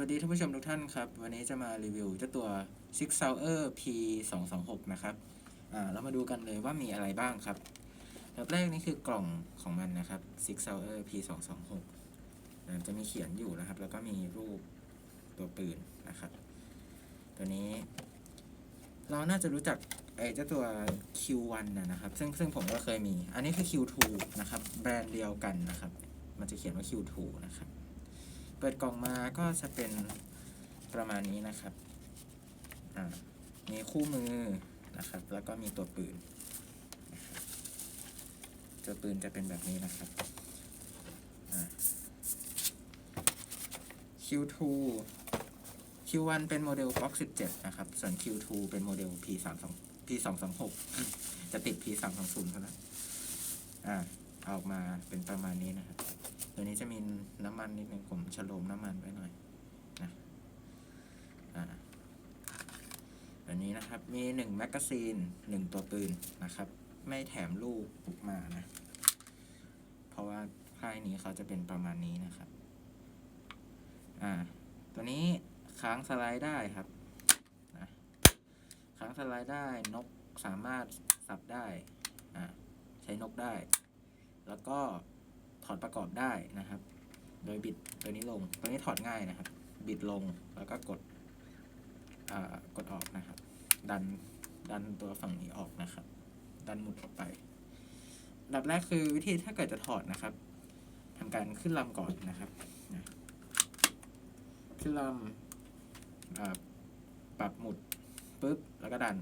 วัสดีท่านผู้ชมทุกท่านครับ วันนี้จะมารีวิวเจ้าตัว Six Sauer P 2 2 6นะครับอ่าเรามาดูกันเลยว่ามีอะไรบ้างครับแบบแรกนี่คือกล่องของมันนะครับ Six Sauer P 2 2 6อ่าจะมีเขียนอยู่นะครับ แล้วก็มีรูปตัวปืนนะครับ ตัวนี้ เราน่าจะรู้จักไอ้เจ้าตัว Q1 นะนะครับ ซึ่งซึ่งผมก็เคยมี อันนี้คือ Q2 นะครับ แบรนด์เดียวกันนะครับ มันจะเขียนว่า Q2 นะครับ ปิดกล่องมาก็จะเป็นประมาณนี้นะครับ มีคู่มือนะครับ แล้วก็มีตัวปืน ตัวปืนจะเป็นแบบนี้นะครับ Q2 Q1 เป็นโมเดล Fox 17 นะครับ ส่วน Q2 เป็นโมเดล P32 P226 จะติด P320 เท่านั้นอ่าเอาออกมาเป็นประมาณนี้นะครับ ตัวนี้จะมีน้ำมันนิดนึงผมฉโลมน้ำมันไว้หน่อยนะอ่าอันนี้นะครับมีหนึ่งแมกกาซีนหนึ่งตัวปืนนะครับ ไม่แถมลูกปุกมานะ เพราะว่าค่ายนี้เขาจะเป็นประมาณนี้นะครับอ่าตัวนี้ค้างสไลด์ได้ครับนะค้างสไลด์ได้นกสามารถสับได้อ่าใช้นกได้ แล้วก็ ถอดประกอบได้นะครับ โดยบิดตัวนี้ลง ตัวนี้ถอดง่ายนะครับ บิดลงแล้วก็กดกดออกนะครับ ดันดันตัวฝั่งนี้ออกนะครับ ดันหมุดออกไปดับแรกคือวิธีถ้าเกิดจะถอดนะครับทำการขึ้นลำก่อนนะครับขึ้นลำปรับหมุดปุ๊บแล้วก็ดัน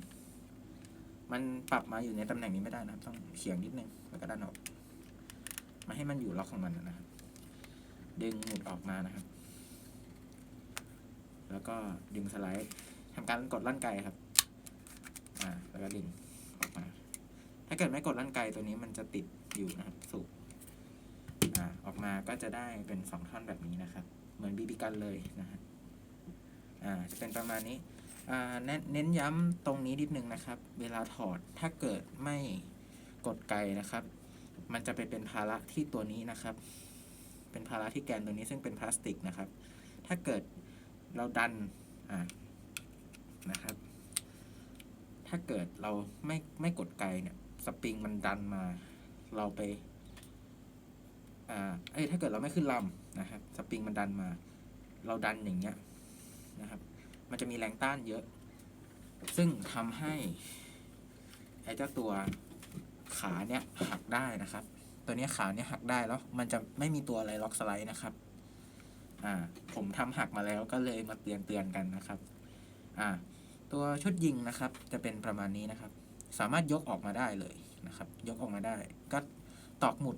มันปรับมาอยู่ในตำแหน่งนี้ไม่ได้นะครับต้องเฉียงนิดนึงแล้วก็ดันออก มาให้มันอยู่ล็อกของมันนะครับ ดึงหมุดออกมานะครับ แล้วก็ดึงสไลด์ทำการกดลั่นไกครับ อ่า แล้วก็ดึงออกมา ถ้าเกิดไม่กดลั่นไกตัวนี้มันจะติดอยู่นะครับสูบอ่า ออกมาก็จะได้เป็นสองท่อนแบบนี้นะครับ เหมือนบีบีกันเลยนะฮะ อ่า จะเป็นประมาณนี้ อ่า เน้นเน้นย้ำตรงนี้นิดนึงนะครับ เวลาถอดถ้าเกิดไม่กดไกนะครับ มันจะไปเป็นภาระที่ตัวนี้นะครับ เป็นภาระที่แกนตัวนี้ซึ่งเป็นพลาสติกนะครับ ถ้าเกิดเราดันอ่านะครับ ถ้าเกิดเราไม่ไม่กดไกเนี่ยสปริงมันดันมา เราไปอ่าเอ้ยถ้าเกิดเราไม่ขึ้นลำนะครับสปริงมันดันมา เราดันอย่างเงี้ยนะครับ มันจะมีแรงต้านเยอะ ซึ่งทำให้ไอ้เจ้าตัว ขาเนี่ยหักได้นะครับ ตัวนี้ขาเนี่ยหักได้แล้วมันจะไม่มีตัวอะไรล็อกสไลด์นะครับอ่าผมทำหักมาแล้วก็เลยมาเตือนเตือนกันนะครับอ่าตัวชุดยิงนะครับ จะเป็นประมาณนี้นะครับ สามารถยกออกมาได้เลยนะครับ ยกออกมาได้ ก็ตอกหมุด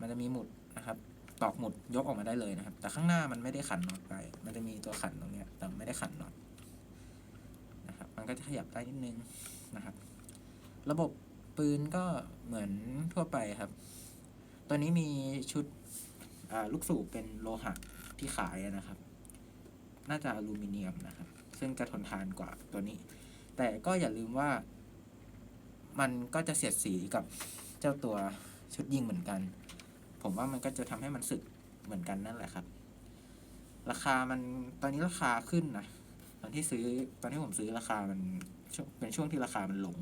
มันจะมีหมุดนะครับตอกหมุดยกออกมาได้เลยนะครับ แต่ข้างหน้ามันไม่ได้ขันน็อตไป มันจะมีตัวขันตรงเนี้ยแต่ไม่ได้ขันน็อตนะครับ มันก็จะขยับได้นิดนึงนะครับ ระบบ ปืนก็เหมือนทั่วไปครับ ตัวนี้มีชุดลูกสูบเป็นโลหะที่ขายนะครับ น่าจะอลูมิเนียมนะครับ ซึ่งจะทนทานกว่าตัวนี้ แต่ก็อย่าลืมว่า มันก็จะเสียดสีกับเจ้าตัวชุดยิงเหมือนกัน ผมว่ามันก็จะทำให้มันสึกเหมือนกันนั่นแหละครับ ราคามันตอนนี้ราคาขึ้นนะ ตอนที่ซื้อตอนที่ผมซื้อราคามันเป็นช่วงที่ราคามันลง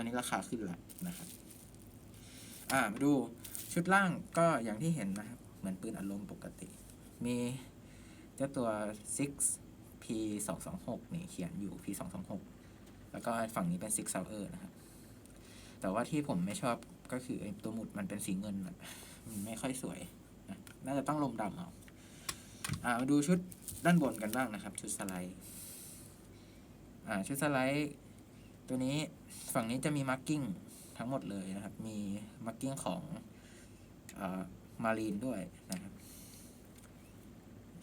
อนนี้ราคาขึ้นแล้วนะครับ อ่ามาดูชุดล่างก็อย่างที่เห็นนะครับ เหมือนปืนอารมณ์ปกติ มีเจ้าตัว 6 P 2 2 6นี่เขียนอยู่ P 2 2 6แล้วก็ฝั่งนี้เป็น 6 Sauer นะครับ แต่ว่าที่ผมไม่ชอบก็คืออตัวหมุดมันเป็นสีเงินมันไม่ค่อยสวยนะน่าจะต้องลมดำเอาอ่ามาดูชุดด้านบนกันบ้างนะครับ ชุดสไลด์ อ่า ชุดสไลด์ ตัวนี้ฝั่งนี้จะมีมาร์กิ้งทั้งหมดเลยนะครับ มีมาร์กิ้งของอมารีนด้วยนะครับ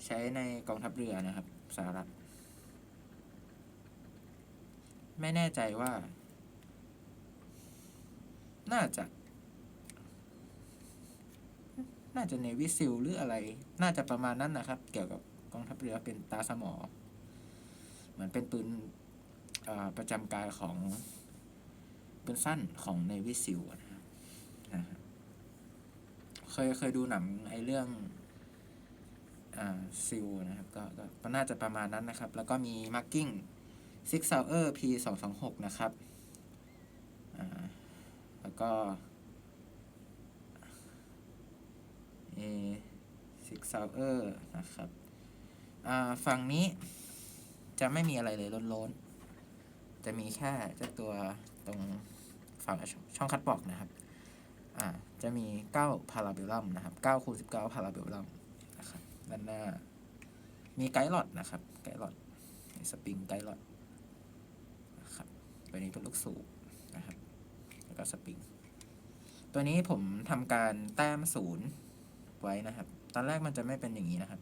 ใช้ในกองทัพเรือนะครับสหรัฐ ไม่แน่ใจว่า น่าจะ น่าจะเนวิซิลหรืออะไร น่าจะประมาณนั้นนะครับ เกี่ยวกับกองทัพเรือเป็นตาสมอ เหมือนเป็นปืน ประจำกายของปืนสั้นของในวิซิลนะครับเคยเคยดูหนังไอเรื่องซิลนะครับก็ก็ก็น่าจะประมาณนั้นนะครับ แล้วก็มี marking six hour p สองสองหกนะครับแล้วก็ a six hour นะครับฝั่งนี้จะไม่มีอะไรเลยล้นๆ จะมีแค่เจ้าตัวตรงฝั่งช่องคัดบอกนะครับ อ่า จะมี 9 พาราเบลลัมนะครับ9คูณ19 พาราเบลลัมนะครับ ด้านหน้า มีไกด์ลอดนะครับ ไกด์ลอดสปริงไกด์ลอดนะครับตัวนี้เป็นลูกสูบนะครับ แล้วก็สปริง ตัวนี้ผมทำการแต้มศูนย์ไว้นะครับ ตอนแรกมันจะไม่เป็นอย่างนี้นะครับ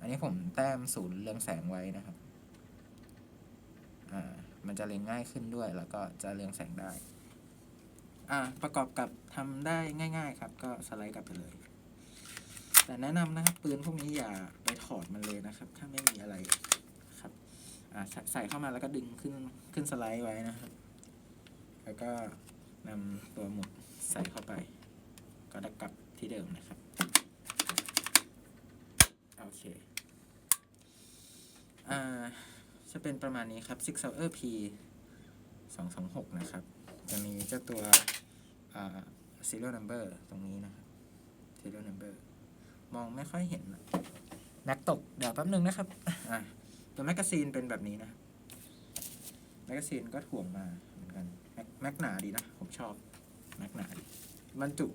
อันนี้ผมแต้มศูนย์เรืองแสงไว้นะครับ อ่า มันจะเล็งง่ายขึ้นด้วย แล้วก็จะเรืองแสงได้ อ่าประกอบกับทำได้ง่าย ๆ ครับ ก็สไลด์กลับไปเลย แต่แนะนำนะครับปืนพวกนี้อย่าไปถอดมันเลยนะครับ ถ้าไม่มีอะไรครับอ่าใส่เข้ามาแล้วก็ดึงขึ้นขึ้นสไลด์ไว้นะครับ แล้วก็นำตัวหมุดใส่เข้าไป ก็ได้กลับที่เดิมนะครับโอเคอ่า จะเป็นประมาณนี้ครับ Six Hour P 226 นะครับ จะมีเจ้าตัว serial number ตรงนี้นะครับ serial number มองไม่ค่อยเห็นนะแม็กตก เดี๋ยวแป๊บนึงนะครับ อ่าตัวแมกกาซีนเป็นแบบนี้นะ แมกกาซีนก็ถ่วงมาเหมือนกัน แม็กแมกหนาดีนะ ผมชอบ แม็กหนาดีบรรจุ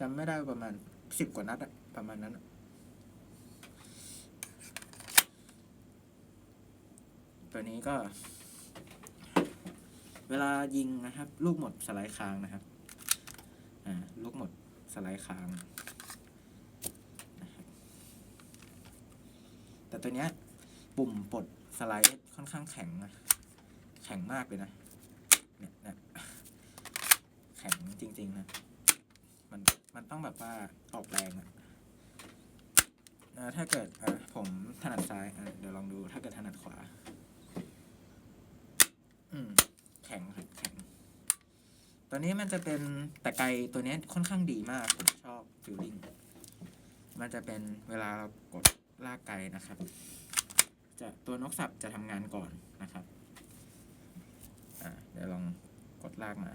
จำไม่ได้ประมาณสิบกว่านัดอะประมาณนั้นอะ ตัวนี้ก็ เวลายิงนะครับ ลูกหมดสไลด์ค้างนะครับอ่าลูกหมดสไลด์ค้างนะครับแต่ตัวเนี้ยปุ่มปลดสไลด์ค่อนข้างแข็งนะแข็งมากเลยนะเนี่ยเนี่ยแข็งจริง ๆ นะ มันมันต้องแบบว่าออกแรงอะถ้าเกิดผมถนัดซ้ายเดี๋ยวลองดูถ้าเกิดถนัดขวา อืม แข็งครับแข็ง ตัวนี้มันจะเป็นแต่ไกลตัวนี้ค่อนข้างดีมาก ผมชอบฟิลลิ่ง มันจะเป็นเวลาเรากดลากไกลนะครับ จะตัวนกสับจะทำงานก่อนนะครับ อ่าเดี๋ยวลองกดลากมา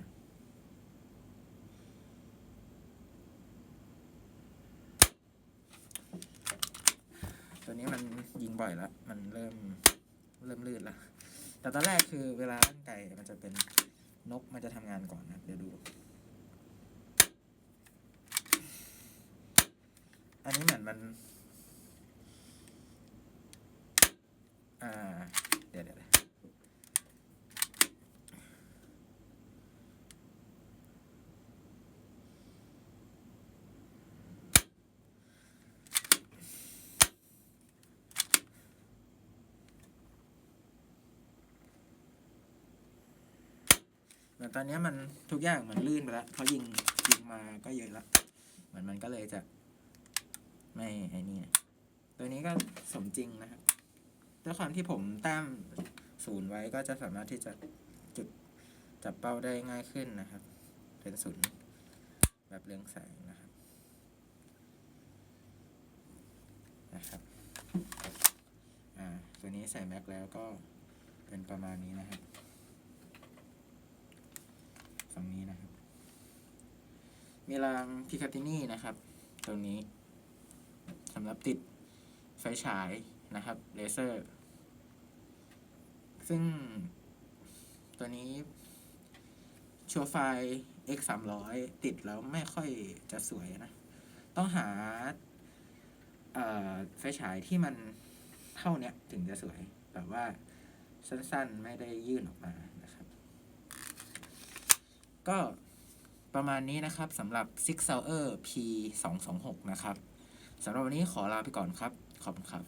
ตัวนี้มันยิงบ่อยแล้ว มันเริ่มเริ่มลื่นแล้ว แต่ตอนแรกคือเวลาลั่นไก่มันจะเป็นนกมันจะทำงานก่อนนะเดี๋ยวดู อันนี้เหมือนมัน อ่า เดี๋ยวเดี๋ยวเดี๋ยวเห มือนตอนนี้มันทุกอย่างมันลื่นไปแล้วเพราะยิงยิงมาก็เยอะแล้วเหมือนมันก็เลยจะ ไม่ไอ้นี่นะตัวนี้ก็สมจริงนะครับด้วยความที่ผมแต้มศูนย์ไว้ก็จะสามารถที่จะจุดจับเป้าได้ง่ายขึ้นนะครับ เป็นศูนย์แบบเรืองแสงนะครับนะครับอ่าตัวนี้ใส่แม็กแล้วก็เป็นประมาณนี้นะครับ ฝั่งนี้นะครับ มีรางพิคาตินี่นะครับ ตรงนี้สำหรับติดไฟฉายนะครับเลเซอร์ ซึ่งตัวนี้ชัวไฟ X 3 0 0ติดแล้วไม่ค่อยจะสวยนะ ต้องหาไฟฉายที่มันเท่าเนี้ยถึงจะสวย แบบว่าสั้นๆ ไม่ได้ยื่นออกมา ก็ประมาณนี้นะครับสำหรับ Six Hour P 2 2 6นะครับสำหรับวันนี้ขอลาไปก่อนครับ ขอบคุณครับ